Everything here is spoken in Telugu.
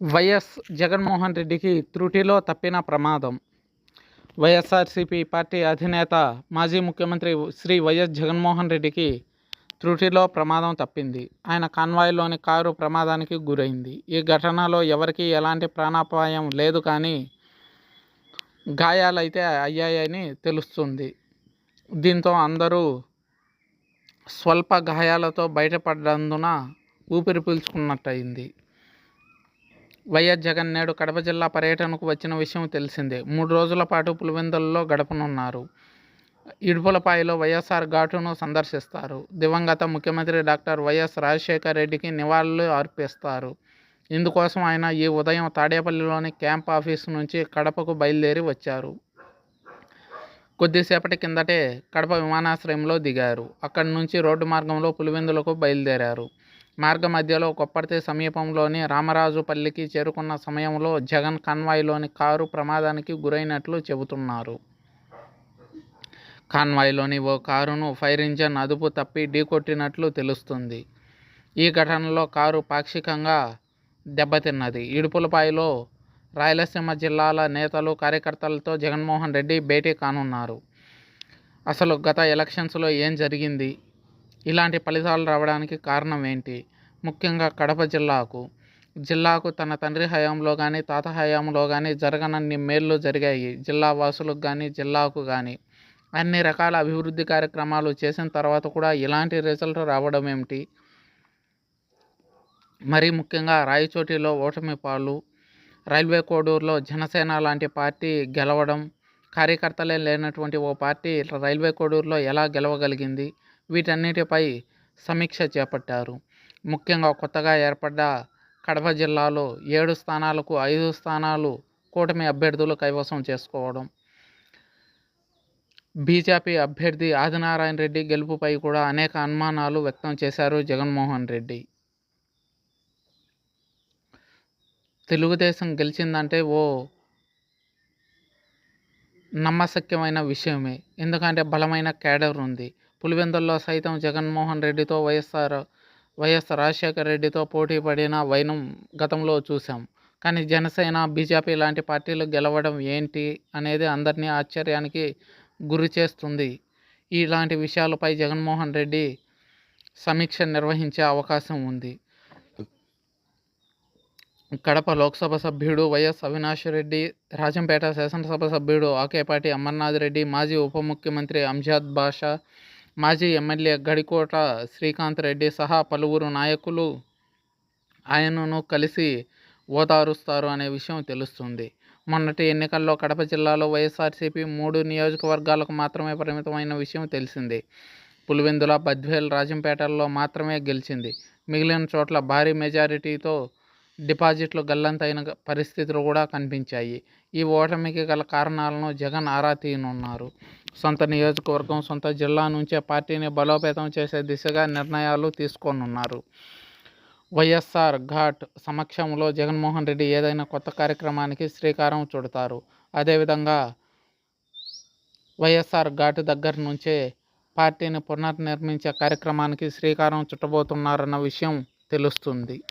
వైఎస్ జగన్మోహన్ రెడ్డికి త్రుటిలో తప్పిన ప్రమాదం. వైఎస్ఆర్సీపీ పార్టీ అధినేత మాజీ ముఖ్యమంత్రి శ్రీ వైఎస్ జగన్మోహన్ రెడ్డికి త్రుటిలో ప్రమాదం తప్పింది. ఆయన కాన్వాయ్లోని కారు ప్రమాదానికి గురైంది. ఈ ఘటనలో ఎవరికీ ఎలాంటి ప్రాణాపాయం లేదు కానీ గాయాలైతే అయ్యాయని తెలుస్తుంది. దీంతో అందరూ స్వల్ప గాయాలతో బయటపడ్డందున ఊపిరి పీల్చుకున్నట్టయింది. వైఎస్ జగన్ నేడు కడప జిల్లా పర్యటనకు వచ్చిన విషయం తెలిసిందే. మూడు రోజుల పాటు పులివెందులలో గడపనున్నారు. ఇడుపులపాయలో వైఎస్ఆర్ ఘాటును సందర్శిస్తారు. దివంగత ముఖ్యమంత్రి డాక్టర్ వైఎస్ రాజశేఖర రెడ్డికి నివాళులు అర్పిస్తారు. ఇందుకోసం ఆయన ఈ ఉదయం తాడేపల్లిలోని క్యాంప్ ఆఫీస్ నుంచి కడపకు బయలుదేరి వచ్చారు. కొద్దిసేపటి కిందటే కడప విమానాశ్రయంలో దిగారు. అక్కడి నుంచి రోడ్డు మార్గంలో పులివెందులకు బయలుదేరారు. మార్గ మధ్యలో కొప్పర్తి సమీపంలోని రామరాజుపల్లికి చేరుకున్న సమయంలో జగన్ కాన్వాయ్లోని కారు ప్రమాదానికి గురైనట్లు చెబుతున్నారు. కాన్వాయ్లోని ఓ కారును ఫైర్ ఇంజన్ అదుపు తప్పి ఢీకొట్టినట్లు తెలుస్తుంది. ఈ ఘటనలో కారు పాక్షికంగా దెబ్బతిన్నది. ఇడుపులపాయలో రాయలసీమ జిల్లాల నేతలు కార్యకర్తలతో జగన్మోహన్ రెడ్డి భేటీ కానున్నారు. అసలు గత ఎలక్షన్స్లో ఏం జరిగింది? ఇలాంటి ఫలితాలు రావడానికి కారణం ఏంటి? ముఖ్యంగా కడప జిల్లాకు. జిల్లాకు తన తండ్రి హయాంలో కానీ తాత హయాంలో కానీ జరగనన్ని మేళ్ళు జరిగాయి. జిల్లా వాసులకు కానీ జిల్లాకు కానీ అన్ని రకాల అభివృద్ధి కార్యక్రమాలు చేసిన తర్వాత కూడా ఇలాంటి రిజల్ట్ రావడం ఏమిటి? మరీ ముఖ్యంగా రాయచోటిలో ఓటమి పాలు రైల్వే కోడూరులో జనసేన లాంటి పార్టీ గెలవడం కార్యకర్తలే లేనటువంటి ఓ పార్టీ రైల్వే కోడూరులో ఎలా గెలవగలిగింది? వీటన్నిటిపై సమీక్ష చేపట్టారు. ముఖ్యంగా కొత్తగా ఏర్పడ్డ కడప జిల్లాలో ఏడు స్థానాలకు ఐదు స్థానాలు కూటమి అభ్యర్థులు కైవసం చేసుకోవడం. బీజేపీ అభ్యర్థి ఆదినారాయణ రెడ్డి గెలుపుపై కూడా అనేక అనుమానాలు వ్యక్తం చేశారు జగన్మోహన్ రెడ్డి. తెలుగుదేశం గెలిచిందంటే ఓ నమ్మశక్యమైన విషయమే. ఎందుకంటే బలమైన క్యాడర్ ఉంది. పులివెందుల్లో సైతం జగన్మోహన్ రెడ్డితో వైఎస్ఆర్ వైఎస్ రాజశేఖర రెడ్డితో పోటీ పడిన వైనం గతంలో చూసాం కానీ జనసేన బీజేపీ లాంటి పార్టీలు గెలవడం ఏంటి అనేది అందరినీ ఆశ్చర్యానికి గురి చేస్తుంది. ఇలాంటి విషయాలపై జగన్మోహన్ రెడ్డి సమీక్ష నిర్వహించే అవకాశం ఉంది. కడప లోక్సభ సభ్యుడు వైఎస్ అవినాష్ రెడ్డి రాజంపేట శాసనసభ సభ్యుడు ఆకేపాటి అమర్నాథ్ రెడ్డి మాజీ ఉప ముఖ్యమంత్రి అంజాద్ బాషా మాజీ ఎమ్మెల్యే గడికోట శ్రీకాంత్ రెడ్డి సహా పలువురు నాయకులు ఆయనను కలిసి ఓదారుస్తారు అనే విషయం తెలుస్తుంది. మొన్నటి ఎన్నికల్లో కడప జిల్లాలో వైఎస్ఆర్సీపీ మూడు నియోజకవర్గాలకు మాత్రమే పరిమితమైన విషయం తెలిసింది. పులివెందుల బద్వేల్ రాజంపేటల్లో మాత్రమే గెలిచింది. మిగిలిన చోట్ల భారీ మెజారిటీతో డిపాజిట్లు గల్లంతైన పరిస్థితులు కూడా కనిపించాయి. ఈ ఓటమికి గల కారణాలను జగన్ ఆరా తీయనున్నారు. సొంత నియోజకవర్గం సొంత జిల్లా నుంచే పార్టీని బలోపేతం చేసే దిశగా నిర్ణయాలు తీసుకోనున్నారు. వైఎస్ఆర్ ఘాట్ సమక్షంలో జగన్మోహన్ రెడ్డి ఏదైనా కొత్త కార్యక్రమానికి శ్రీకారం చుడతారు. అదేవిధంగా వైఎస్ఆర్ ఘాట్ దగ్గర నుంచే పార్టీని పునర్నిర్మించే కార్యక్రమానికి శ్రీకారం చుట్టబోతున్నారన్న విషయం తెలుస్తుంది.